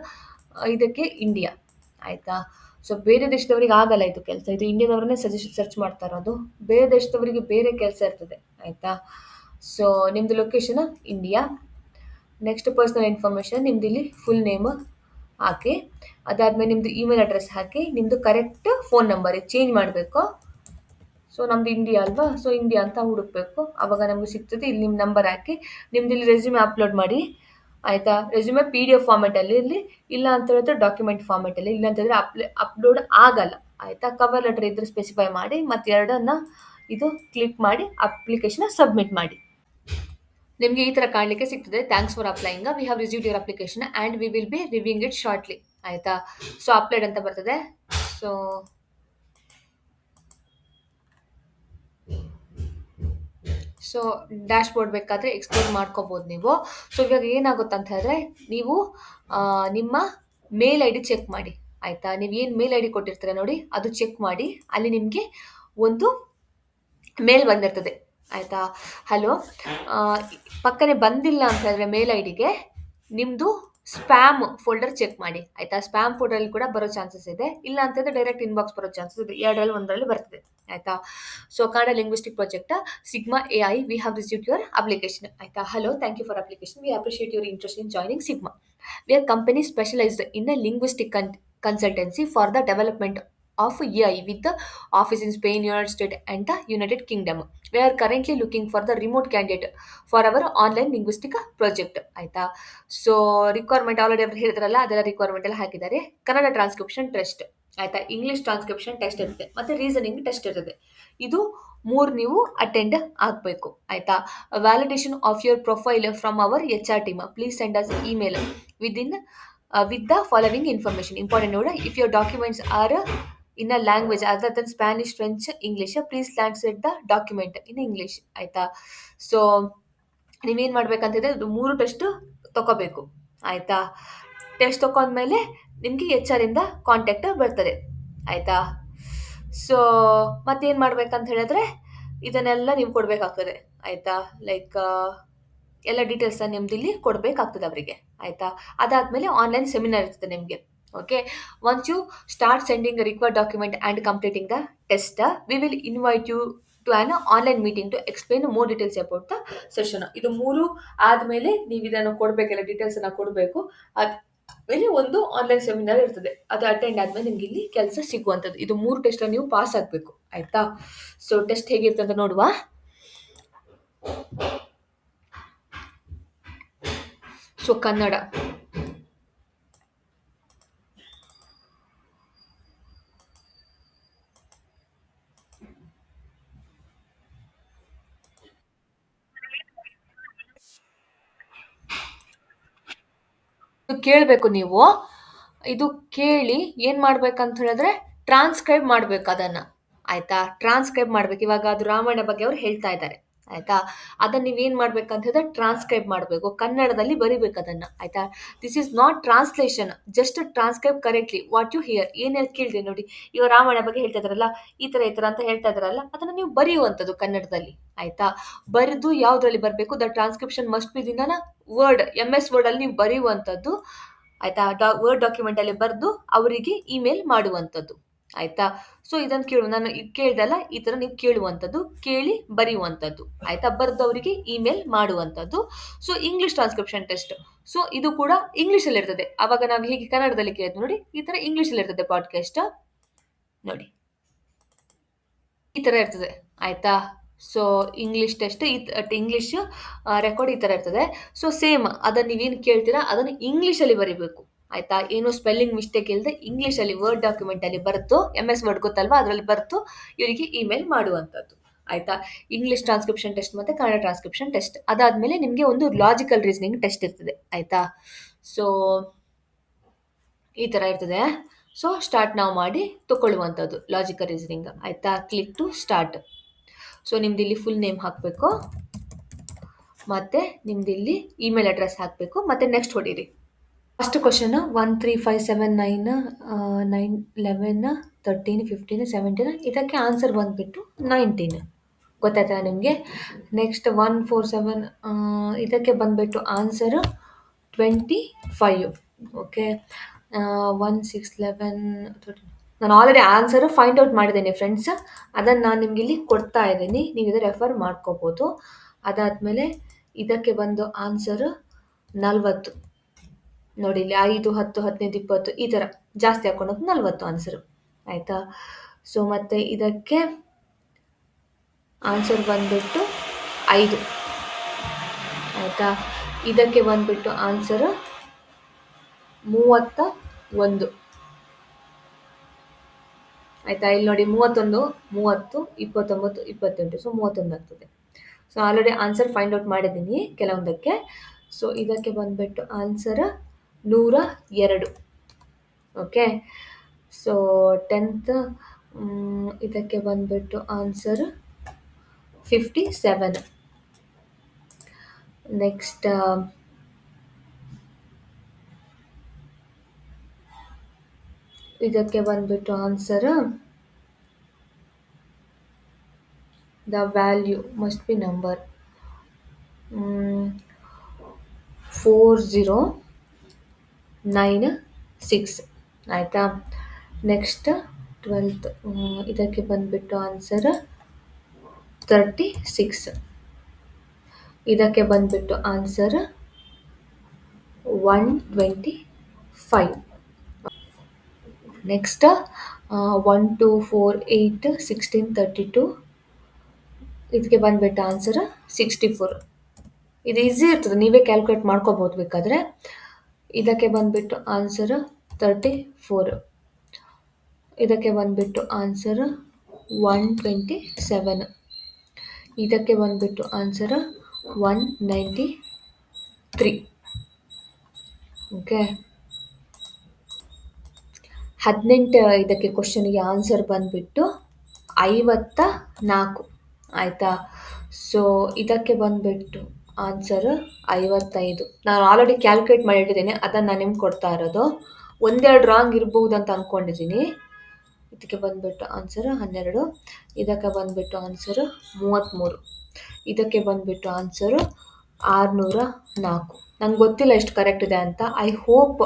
ಇದಕ್ಕೆ ಇಂಡಿಯಾ ಆಯಿತಾ? ಸೊ ಬೇರೆ ದೇಶದವರಿಗೆ ಆಗಲ್ಲ ಇದು ಕೆಲಸ. ಇದು ಇಂಡಿಯಾದವ್ರನ್ನೇ ಸಜೆಸ್ಟ್ ಸರ್ಚ್ ಮಾಡ್ತಾ ಇರೋದು. ಬೇರೆ ದೇಶದವರಿಗೆ ಬೇರೆ ಕೆಲಸ ಇರ್ತದೆ. ಆಯಿತಾ? ಸೊ ನಿಮ್ಮದು location India next personal information ನಿಮ್ದು ಇಲ್ಲಿ ಫುಲ್ ನೇಮ್ ಹಾಕಿ. ಅದಾದಮೇಲೆ ನಿಮ್ಮದು ಇಮೇಲ್ ಅಡ್ರೆಸ್ ಹಾಕಿ. ನಿಮ್ಮದು ಕರೆಕ್ಟ್ ಫೋನ್ ನಂಬರ್ ಚೇಂಜ್ ಮಾಡಬೇಕು. ಸೊ ನಮ್ದು ಇಂಡಿಯಾ ಅಲ್ವಾ? ಸೊ ಇಂಡಿಯಾ ಅಂತ ಹುಡುಕ್ಬೇಕು. ಅವಾಗ ನಮಗೆ ಸಿಗ್ತದೆ. ಇಲ್ಲಿ ನಿಮ್ಮ ನಂಬರ್ ಹಾಕಿ. ನಿಮ್ದು ಇಲ್ಲಿ ರೆಸ್ಯೂಮೆ ಅಪ್ಲೋಡ್ ಮಾಡಿ. ಆಯಿತಾ? ರೆಸ್ಯೂಮೆ ಪಿ ಡಿ ಎಫ್ ಫಾರ್ಮೆಟಲ್ಲಿ ಇರಲಿ. ಇಲ್ಲ ಅಂತ ಹೇಳಿದ್ರೆ ಡಾಕ್ಯುಮೆಂಟ್ ಫಾರ್ಮೆಟಲ್ಲಿ ಇಲ್ಲ ಅಂತ ಹೇಳಿದ್ರೆ ಅಪ್ಲೇ ಅಪ್ಲೋಡ್ ಆಗಲ್ಲ. ಆಯಿತಾ? ಕವರ್ ಲೆಟರ್ ಇದ್ರೆ ಸ್ಪೆಸಿಫೈ ಮಾಡಿ. ಮತ್ತು ಎರಡನ್ನ ಇದು ಕ್ಲಿಕ್ ಮಾಡಿ ಅಪ್ಲಿಕೇಶನ್ ಸಬ್ಮಿಟ್ ಮಾಡಿ. ನಿಮಗೆ ಈ ಥರ ಕಾಣಲಿಕ್ಕೆ ಸಿಗ್ತದೆ. Thanks for applying we have received your application and we will be reviewing it shortly ಆಯಿತಾ? ಸೊ ಅಪ್ಲೈಡ್ ಅಂತ ಬರ್ತದೆ. ಸೊ ಸೊ ಡ್ಯಾಶ್ ಬೋರ್ಡ್ ಬೇಕಾದರೆ ಎಕ್ಸ್ಪ್ಲೋರ್ ಮಾಡ್ಕೋಬೋದು ನೀವು. ಸೊ ಇವಾಗ ಏನಾಗುತ್ತೆ ಅಂತ ಹೇಳಿದ್ರೆ, ನೀವು ನಿಮ್ಮ ಮೇಲ್ ಐ ಡಿ ಚೆಕ್ ಮಾಡಿ. ಆಯಿತಾ? ನೀವು ಏನು ಮೇಲ್ ಐ ಡಿ ಕೊಟ್ಟಿರ್ತೀರ ನೋಡಿ, ಅದು ಚೆಕ್ ಮಾಡಿ. ಅಲ್ಲಿ ನಿಮಗೆ ಒಂದು ಮೇಲ್ ಬಂದಿರ್ತದೆ. ಆಯಿತಾ? ಹಲೋ ಪಕ್ಕನೆ ಬಂದಿಲ್ಲ ಅಂತ ಹೇಳಿದ್ರೆ ಮೇಲ್ ಐ ಡಿಗೆ ನಿಮ್ಮದು ಸ್ಪ್ಯಾಮ್ ಫೋಲ್ಡರ್ ಚೆಕ್ ಮಾಡಿ. ಆಯ್ತಾ? ಸ್ಪ್ಯಾಮ್ ಫೋಲ್ಡರಲ್ಲಿ ಕೂಡ ಬರೋ ಚಾನ್ಸಸ್ ಇದೆ. ಇಲ್ಲ ಅಂತಂದರೆ ಡೈರೆಕ್ಟ್ ಇನ್ಬಾಕ್ಸ್ ಬರೋ ಚಾನ್ಸಸ್ ಇದೆ. ಎರಡರಲ್ಲಿ, ಒಂದರಲ್ಲಿ ಬರ್ತದೆ. ಆಯ್ತಾ? So Kannada linguistic project Sigma A I we have receive your application ಆಯ್ತಾ? Hello thank you for application we appreciate your interest in joining Sigma we are company specialized in a linguistic consultancy for the development of AI with the office in Spain, United States, and the United Kingdom. We are currently looking for the remote for our online linguistic project. ಆಯ್ತಾ? ಸೊ ರಿಕ್ವೈರ್ಮೆಂಟ್ ಆಲ್ರೆಡಿ ಅವ್ರು ಹೇಳಿದ್ರಲ್ಲ ಅದೆಲ್ಲ ರಿಕ್ವೈರ್ಮೆಂಟ್ ಎಲ್ಲ ಹಾಕಿದ್ದಾರೆ. ಕನ್ನಡ ಟ್ರಾನ್ಸ್ಕ್ರಿಪ್ಷನ್ ಟೆಸ್ಟ್ ಆಯ್ತಾ? ಇಂಗ್ಲಿಷ್ ಟ್ರಾನ್ಸ್ಕ್ರಿಪ್ಷನ್ ಟೆಸ್ಟ್ ಇರುತ್ತೆ. ಮತ್ತೆ ರೀಸನಿಂಗ್ ಟೆಸ್ಟ್ ಇರುತ್ತೆ ಇದು ಮೂರು ನೀವು ಅಟೆಂಡ್ ಆಗಬೇಕು. ಆಯ್ತಾ? Validation of your profile from our H R team please send us email within with the following information important ನೋಡ if your documents are in a language other than Spanish French English please translate the document in English ಆಯಿತಾ? ಸೊ ನೀವೇನು ಮಾಡ್ಬೇಕಂತಿದ್ರೆ ಮೂರು ಟೆಸ್ಟ್ ತಗೋಬೇಕು ಆಯಿತಾ? ಟೆಸ್ಟ್ ತಗೊಂಡ್ಮೇಲೆ ನಿಮಗೆ ಎಚ್ ಆರ್ ಇಂದ ಕಾಂಟ್ಯಾಕ್ಟ್ ಬರ್ತದೆ, ಆಯಿತಾ? ಸೊ ಮತ್ತೇನು ಮಾಡ್ಬೇಕಂತ ಹೇಳಿದ್ರೆ ಇದನ್ನೆಲ್ಲ ನೀವು ಕೊಡಬೇಕಾಗ್ತದೆ, ಆಯಿತಾ? ಲೈಕ್ ಎಲ್ಲ ಡೀಟೇಲ್ಸ್ ನಿಮ್ದು ಇಲ್ಲಿ ಕೊಡಬೇಕಾಗ್ತದೆ ಅವರಿಗೆ, ಆಯಿತಾ? ಅದಾದಮೇಲೆ ಆನ್ಲೈನ್ ಸೆಮಿನಾರ್ ಇರ್ತದೆ ನಿಮಗೆ. Okay once you start sending required document and completing the test we will invite you to on online meeting to explain more details about the session ಇದು ಮೂರು ಆದಮೇಲೆ ನೀವು ಇದನ್ನು ಕೊಡಬೇಕೆಲ್ಲ ಡೀಟೇಲ್ಸನ್ನು ಕೊಡಬೇಕು. ಮೇಲೆ ಒಂದು ಆನ್ಲೈನ್ ಸೆಮಿನಾರ್ ಇರ್ತದೆ. ಅದು ಅಟೆಂಡ್ ಆದಮೇಲೆ ನಿಮ್ಗೆ ಇಲ್ಲಿ ಕೆಲಸ ಸಿಗುವಂಥದ್ದು. ಇದು ಮೂರು ಟೆಸ್ಟ್ ನೀವು ಪಾಸ್ ಆಗಬೇಕು. ಆಯಿತಾ? ಸೊ ಟೆಸ್ಟ್ ಹೇಗಿರುತ್ತೆ ಅಂತ ನೋಡುವ. ಸೊ ಕನ್ನಡ. ಕೇಳಬೇಕು ನೀವು. ಇದು ಕೇಳಿ ಏನು ಮಾಡ್ಬೇಕಂತ ಹೇಳಿದ್ರೆ ಟ್ರಾನ್ಸ್ಕ್ರೈಬ್ ಮಾಡ್ಬೇಕು ಅದನ್ನು. ಆಯಿತಾ? ಟ್ರಾನ್ಸ್ಕ್ರೈಬ್ ಮಾಡ್ಬೇಕು. ಇವಾಗ ಅದು ರಾಮಾಯಣ ಬಗ್ಗೆ ಅವ್ರು ಹೇಳ್ತಾ ಇದ್ದಾರೆ. ಆಯಿತಾ? ಅದನ್ನು ನೀವೇನು ಮಾಡ್ಬೇಕಂತ ಹೇಳಿದ್ರೆ ಟ್ರಾನ್ಸ್ಕ್ರೈಬ್ ಮಾಡಬೇಕು. ಕನ್ನಡದಲ್ಲಿ ಬರಿಬೇಕು ಅದನ್ನು, ಆಯಿತಾ? This is not translation just transcribe correctly what you hear ಏನೇನು ಕೇಳಿದೆ ನೋಡಿ. ಇವಾಗ ರಾಮಾಯಣ ಬಗ್ಗೆ ಹೇಳ್ತಾ ಇದ್ರಲ್ಲ ಈ ಥರ ಈ ಥರ ಅಂತ ಹೇಳ್ತಾ ಇದ್ದಾರಲ್ಲ, ಅದನ್ನು ನೀವು ಬರೆಯುವಂಥದ್ದು ಕನ್ನಡದಲ್ಲಿ, ಆಯಿತಾ? ಬರೆದು ಯಾವುದರಲ್ಲಿ ಬರಬೇಕು? The transcription must be in Word M S ವರ್ಡಲ್ಲಿ ನೀವು ಬರೆಯುವಂಥದ್ದು, ಆಯಿತಾ? ವರ್ಡ್ ಡಾಕ್ಯುಮೆಂಟಲ್ಲಿ ಬರೆದು ಅವರಿಗೆ ಇಮೇಲ್ ಮಾಡುವಂಥದ್ದು. ಆಯಿತಾ? ಸೊ ಇದನ್ನು ಕೇಳು. ನಾನು ಕೇಳ್ದಲ್ಲ, ಈ ಥರ ನೀವು ಕೇಳುವಂಥದ್ದು, ಕೇಳಿ ಬರೆಯುವಂಥದ್ದು. ಆಯಿತಾ? ಬರೆದವರಿಗೆ ಇಮೇಲ್ ಮಾಡುವಂಥದ್ದು. So English transcription test so ಇದು ಕೂಡ ಇಂಗ್ಲೀಷಲ್ಲಿ ಇರ್ತದೆ. ಆವಾಗ ನಾವು ಹೇಗೆ ಕನ್ನಡದಲ್ಲಿ ಕೇಳಿದ್ವಿ ನೋಡಿ, ಈ ಥರ ಅಲ್ಲಿ ಇರ್ತದೆ ಪಾಡ್ಕಾಸ್ಟ್ ನೋಡಿ. ಈ ಥರ ಇರ್ತದೆ. ಆಯಿತಾ? ಸೊ ಇಂಗ್ಲೀಷ್ ಟೆಸ್ಟ್ ಈ ಇಂಗ್ಲೀಷ್ ರೆಕಾರ್ಡ್ ಈ ಥರ ಇರ್ತದೆ. ಸೊ ಸೇಮ್ ಅದನ್ನು ನೀವೇನು ಕೇಳ್ತೀರಾ, ಅದನ್ನು ಇಂಗ್ಲೀಷಲ್ಲಿ ಬರೀಬೇಕು. ಆಯಿತಾ? ಏನು ಸ್ಪೆಲ್ಲಿಂಗ್ ಮಿಸ್ಟೇಕ್ ಇಲ್ಲದೆ ಇಂಗ್ಲೀಷಲ್ಲಿ ವರ್ಡ್ ಡಾಕ್ಯುಮೆಂಟಲ್ಲಿ ಬರ್ತು ಎಂ ಎಸ್ ವರ್ಡ್ ಗೊತ್ತಲ್ವಾ? ಅದರಲ್ಲಿ ಬರ್ತು ಇವರಿಗೆ ಇಮೇಲ್ ಮಾಡುವಂಥದ್ದು. ಆಯ್ತಾ? ಇಂಗ್ಲೀಷ್ ಟ್ರಾನ್ಸ್ಕ್ರಿಪ್ಷನ್ ಟೆಸ್ಟ್ ಮತ್ತು ಕನ್ನಡ ಟ್ರಾನ್ಸ್ಕ್ರಿಪ್ಷನ್ ಟೆಸ್ಟ್ ಅದಾದಮೇಲೆ ನಿಮಗೆ ಒಂದು ಲಾಜಿಕಲ್ ರೀಸನಿಂಗ್ ಟೆಸ್ಟ್ ಇರ್ತದೆ. ಆಯಿತಾ? ಸೊ ಈ ಥರ ಇರ್ತದೆ. ಸೊ ಸ್ಟಾರ್ಟ್ ನಾವು ಮಾಡಿ ತಗೊಳ್ಳುವಂಥದ್ದು ಲಾಜಿಕಲ್ ರೀಸನಿಂಗ್ ಆಯಿತಾ? ಕ್ಲಿಕ್ ಟು ಸ್ಟಾರ್ಟ್ ಸೊ ನಿಮ್ದು ಇಲ್ಲಿ ಫುಲ್ ನೇಮ್ ಹಾಕಬೇಕು. ಮತ್ತು ನಿಮ್ದು ಇಲ್ಲಿ ಇಮೇಲ್ ಅಡ್ರೆಸ್ ಹಾಕಬೇಕು. ಮತ್ತು next ಹೊಡೀರಿ. First question one three five seven nine nine eleven thirteen fifteen seventeen ಇದಕ್ಕೆ ಆನ್ಸರ್ ಬಂದುಬಿಟ್ಟು ನೈನ್ಟೀನ್ ಗೊತ್ತಾಯ್ತಾ ನಿಮಗೆ? ನೆಕ್ಸ್ಟ್ ಒನ್ ಫೋರ್ ಸೆವೆನ್ ಇದಕ್ಕೆ ಬಂದುಬಿಟ್ಟು answer twenty five okay one six eleven ನಾನು ಆಲ್ರೆಡಿ ಆನ್ಸರು ಫೈಂಡ್ ಔಟ್ ಮಾಡಿದ್ದೇನೆ ಫ್ರೆಂಡ್ಸ್ ಅದನ್ನು ನಾನು ನಿಮ್ಗೆ ಇಲ್ಲಿ ಕೊಡ್ತಾ ಇದ್ದೀನಿ. ನೀವು ಇದು ರೆಫರ್ ಮಾಡ್ಕೋಬೋದು. ಅದಾದಮೇಲೆ ಇದಕ್ಕೆ ಬಂದು ಆನ್ಸರ್ ನಲ್ವತ್ತು. ನೋಡಿ, ಇಲ್ಲಿ ಐದು, ಹತ್ತು, ಹದಿನೈದು, ಇಪ್ಪತ್ತು, ಈ ಥರ ಜಾಸ್ತಿ ಹಾಕೊಂಡೋಗಿ ನಲ್ವತ್ತು ಆನ್ಸರು. ಆಯಿತಾ? ಸೊ ಮತ್ತೆ ಇದಕ್ಕೆ ಆನ್ಸರ್ ಬಂದ್ಬಿಟ್ಟು ಐದು. ಆಯಿತಾ? ಇದಕ್ಕೆ ಬಂದ್ಬಿಟ್ಟು ಆನ್ಸರ್ ಮೂವತ್ತ ಒಂದು. ಆಯಿತಾ? ಇಲ್ಲಿ ನೋಡಿ, ಮೂವತ್ತೊಂದು, ಮೂವತ್ತು, ಇಪ್ಪತ್ತೊಂಬತ್ತು, ಇಪ್ಪತ್ತೆಂಟು. ಸೊ ಮೂವತ್ತೊಂದು ಆಗ್ತದೆ. So already answer find out ಮಾಡಿದ್ದೀನಿ ಕೆಲವೊಂದಕ್ಕೆ. ಸೊ ಇದಕ್ಕೆ ಬಂದ್ಬಿಟ್ಟು ಆನ್ಸರ್ ನೂರ ಎರಡು. ಓಕೆ ಸೊ ಟೆಂತ್ ಇದಕ್ಕೆ ಬಂದ್ಬಿಟ್ಟು ಆನ್ಸರ್ ಫಿಫ್ಟಿ ಸೆವೆನ್ ನೆಕ್ಸ್ಟ್ ಇದಕ್ಕೆ ಬಂದ್ಬಿಟ್ಟು answer the value must be number four zero nine six ಆಯಿತಾ? ನೆಕ್ಸ್ಟ್ ಟ್ವೆಲ್ತ್ ಇದಕ್ಕೆ ಬಂದುಬಿಟ್ಟು ಆನ್ಸರ್ ತರ್ಟಿ ಸಿಕ್ಸ್ ಇದಕ್ಕೆ ಬಂದುಬಿಟ್ಟು answer one twenty five next one two four eight sixteen thirty two ಇದಕ್ಕೆ ಬಂದುಬಿಟ್ಟು ಆನ್ಸರ್ ಸಿಕ್ಸ್ಟಿ ಫೋರ್ ಇದು ಈಸಿ ಇರ್ತದೆ, ನೀವೇ ಕ್ಯಾಲ್ಕುಲೇಟ್ ಮಾಡ್ಕೋಬೋದು ಬೇಕಾದರೆ. ಇದಕ್ಕೆ ಬಂದ್ಬಿಟ್ಟು ಆನ್ಸರ್ ತರ್ಟಿ ಫೋರ್ ಇದಕ್ಕೆ ಬಂದ್ಬಿಟ್ಟು ಆನ್ಸರ್ ಒನ್ ಟ್ವೆಂಟಿ ಸೆವೆನ್ ಇದಕ್ಕೆ ಬಂದ್ಬಿಟ್ಟು answer one ninety three okay ಹದಿನೆಂಟು, ಇದಕ್ಕೆ ಕ್ವಶನ್ಗೆ ಆನ್ಸರ್ ಬಂದುಬಿಟ್ಟು ಐವತ್ತ ನಾಲ್ಕು. ಆಯಿತಾ? ಸೊ ಇದಕ್ಕೆ ಬಂದುಬಿಟ್ಟು ಆನ್ಸರ್ ಐವತ್ತೈದು. ನಾನು ಆಲ್ರೆಡಿ ಕ್ಯಾಲ್ಕುಲೇಟ್ ಮಾಡಿಟ್ಟಿದ್ದೀನಿ, ಅದನ್ನು ನಾನು ನಿಮ್ಗೆ ಕೊಡ್ತಾ ಇರೋದು. ಒಂದೆರಡು ರಾಂಗ್ ಇರಬಹುದು ಅಂತ ಅಂದ್ಕೊಂಡಿದ್ದೀನಿ ಇದಕ್ಕೆ ಬಂದುಬಿಟ್ಟು ಆನ್ಸರ್ ಹನ್ನೆರಡು. ಇದಕ್ಕೆ ಬಂದುಬಿಟ್ಟು ಆನ್ಸರ್ ಮೂವತ್ತ್ಮೂರು ಇದಕ್ಕೆ ಬಂದುಬಿಟ್ಟು ಆನ್ಸರು ಆರುನೂರ ನಾಲ್ಕು. ನಂಗೆ ಗೊತ್ತಿಲ್ಲ ಎಷ್ಟು ಕರೆಕ್ಟ್ ಇದೆ ಅಂತ. ಐ ಹೋಪ್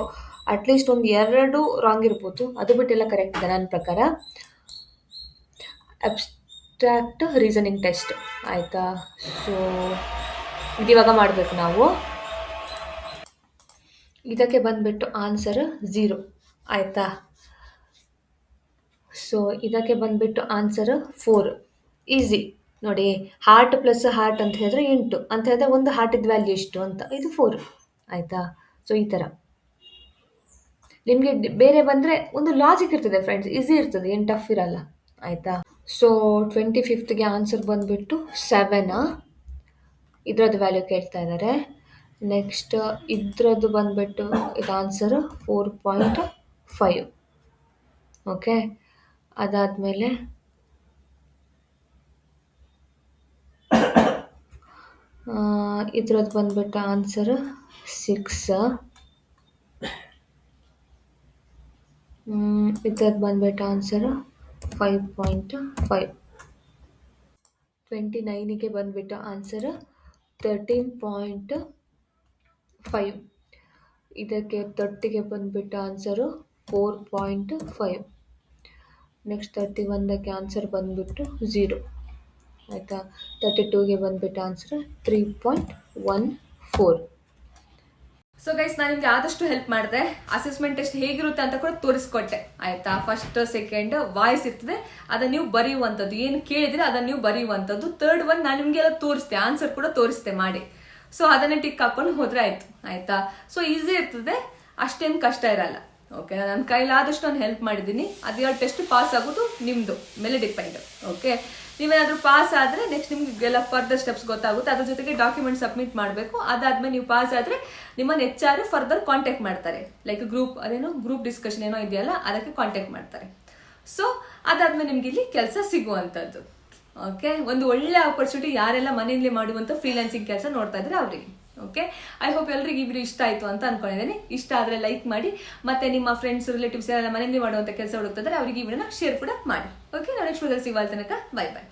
ಅಟ್ಲೀಸ್ಟ್ ಒಂದು ಎರಡು ರಾಂಗ್ ಇರ್ಬೋದು. ಅದು ಬಿಟ್ಟೆಲ್ಲ ಕರೆಕ್ಟ್ ಇದೆ ನನ್ನ ಪ್ರಕಾರ. ಅಬ್ಸ್ಟ್ರಾಕ್ಟ್ ರೀಸನಿಂಗ್ ಟೆಸ್ಟ್ ಆಯಿತಾ? ಸೊ ಇದಿವಾಗ ಮಾಡಬೇಕು ನಾವು. ಇದಕ್ಕೆ ಬಂದುಬಿಟ್ಟು ಆನ್ಸರ್ ಝೀರೋ ಆಯಿತಾ? ಸೊ ಇದಕ್ಕೆ ಬಂದುಬಿಟ್ಟು ಆನ್ಸರ್ ಫೋರ್ ಈಸಿ ನೋಡಿ ಹಾರ್ಟ್ ಪ್ಲಸ್ ಹಾರ್ಟ್ ಅಂತ ಹೇಳಿದ್ರೆ ಎಂಟು. ಅಂತ ಹೇಳಿದ್ರೆ ಒಂದು ಹಾರ್ಟಿದ ವ್ಯಾಲ್ಯೂ ಎಷ್ಟು ಅಂತ? ಇದು ಫೋರ್ ಆಯಿತಾ? ಸೊ ಈ ಥರ ನಿಮಗೆ ಬೇರೆ ಬಂದರೆ ಒಂದು ಲಾಜಿಕ್ ಇರ್ತದೆ ಫ್ರೆಂಡ್ಸ್ ಈಸಿ ಇರ್ತದೆ. ಏನು ಟಫ್ ಇರಲ್ಲ. ಆಯಿತಾ? ಸೊ ಟ್ವೆಂಟಿ ಫಿಫ್ತ್ಗೆ ಆನ್ಸರ್ ಬಂದುಬಿಟ್ಟು ಸೆವೆನಾ ಇದರದ್ದು ವ್ಯಾಲ್ಯೂ ಕೇಳ್ತಾ ಇದ್ದಾರೆ ನೆಕ್ಸ್ಟ್ ಇದ್ರದ್ದು ಬಂದ್ಬಿಟ್ಟು ಇದು answer four point five okay ಅದಾದಮೇಲೆ ಇದ್ರದ್ದು ಬಂದ್ಬಿಟ್ಟು ಆನ್ಸರ್ ಸಿಕ್ಸ್ ಇದ್ರದ್ದು ಬಂದುಬಿಟ್ಟು answer five point five twenty ನೈನಿಗೆ ಬಂದ್ಬಿಟ್ಟು ಆನ್ಸರ್ ತರ್ಟೀನ್ ಪಾಯಿಂಟ್ ಫೈವ್ ಇದಕ್ಕೆ ತರ್ಟಿಗೆ ಬಂದುಬಿಟ್ಟು answer four point five next thirty ಒಂದಕ್ಕೆ ಆನ್ಸರ್ ಬಂದುಬಿಟ್ಟು ಝೀರೋ ಆಯಿತಾ? ತರ್ಟಿ ಟೂಗೆ ಬಂದುಬಿಟ್ಟು answer three point one four so guys ನಾನು ನಿಮಗೆ ಆದಷ್ಟು ಹೆಲ್ಪ್ ಮಾಡಿದೆ. ಅಸೆಸ್ಮೆಂಟ್ ಟೆಸ್ಟ್ ಹೇಗಿರುತ್ತೆ ಅಂತ ಕೂಡ ತೋರಿಸ್ಕೊಟ್ಟೆ. ಆಯ್ತಾ? ಫಸ್ಟ್ ಸೆಕೆಂಡ್ ವಾಯ್ಸ್ ಇರ್ತದೆ. ಅದನ್ನ ನೀವು ಬರೆಯುವಂಥದ್ದು. ಏನು ಕೇಳಿದ್ರೆ ಅದನ್ನ ನೀವು ಬರೆಯುವಂಥದ್ದು. ತರ್ಡ್ ಒನ್ ನಾನು ನಿಮಗೆಲ್ಲ ತೋರಿಸ್ತೆ ಆನ್ಸರ್ ಕೂಡ ತೋರಿಸ್ತೆ ಮಾಡಿ. ಸೊ ಅದನ್ನೇ ಟಿಕ್ ಹಾಕೊಂಡು ಹೋದ್ರೆ ಆಯ್ತು. ಆಯ್ತಾ? ಸೊ ಈಸಿ ಇರ್ತದೆ. ಅಷ್ಟೇನು ಕಷ್ಟ ಇರಲ್ಲ. ಓಕೆ ನನ್ನ ಕೈಲಾದಷ್ಟು ನಾನು ಹೆಲ್ಪ್ ಮಾಡಿದ್ದೀನಿ. ಅದು ಟೆಸ್ಟ್ ಪಾಸ್ ಆಗೋದು? ನಿಮ್ಮದು ಮೇಲೆ ಡಿಪೆಂಡ್ ಓಕೆ ನೀವೇನಾದರೂ ಪಾಸ್ ಆದ್ರೆ ನೆಕ್ಸ್ಟ್ ನಿಮಗೆಲ್ಲ ಫರ್ದರ್ ಸ್ಟೆಪ್ಸ್ ಗೊತ್ತಾಗುತ್ತೆ. ಅದ್ರ ಜೊತೆಗೆ ಡಾಕ್ಯುಮೆಂಟ್ ಸಬ್ಮಿಟ್ ಮಾಡಬೇಕು. ಅದಾದ್ಮೇಲೆ ನೀವು ಪಾಸ್ ಆದರೆ ನಿಮ್ಮನ್ನು ಎಚ್ ಆರ್ ಫರ್ದರ್ ಕಾಂಟ್ಯಾಕ್ಟ್ ಮಾಡ್ತಾರೆ. ಲೈಕ್ ಗ್ರೂಪ್ ಅದೇನೋ ಗ್ರೂಪ್ ಡಿಸ್ಕಷನ್ ಏನೋ ಇದೆಯಲ್ಲ, ಅದಕ್ಕೆ ಕಾಂಟ್ಯಾಕ್ಟ್ ಮಾಡ್ತಾರೆ. ಸೊ ಅದಾದ್ಮೇಲೆ ನಿಮ್ಗೆ ಇಲ್ಲಿ ಕೆಲಸ ಸಿಗುವಂಥದ್ದು ಓಕೆ ಒಂದು ಒಳ್ಳೆ ಆಪರ್ಚುನಿಟಿ ಯಾರೆಲ್ಲ ಮನೆಯಲ್ಲಿ ಮಾಡುವಂಥ ಫ್ರೀಲಾನ್ಸಿಂಗ್ ಕೆಲಸ ನೋಡ್ತಾ ಇದ್ರೆ ಅವರಿಗೆ. ಓಕೆ ಐ ಹೋಪ್ ಎಲ್ರಿಗೂ ಈ ಇಷ್ಟ ಆಯಿತು ಅಂತ ಅನ್ಕೊಂಡಿದ್ದೀನಿ. ಇಷ್ಟ ಆದರೆ ಲೈಕ್ ಮಾಡಿ, ಮತ್ತೆ ನಿಮ್ಮ ಫ್ರೆಂಡ್ಸ್ ರಿಲೇಟಿವ್ಸ್ ಎಲ್ಲ ಮನೆಯಲ್ಲಿ ಮಾಡುವಂಥ ಕೆಲಸ ಹುಡುಕ್ತಿದ್ರೆ ಅವರಿಗೆ ಈ ವಿಡಿಯೋನ ಶೇರ್ ಕೂಡ ಮಾಡಿ. ಓಕೆ ನಾವು ನೆಕ್ಸ್ಟ್ ಸಿಗುವ ತನಕ ಬೈ ಬೈ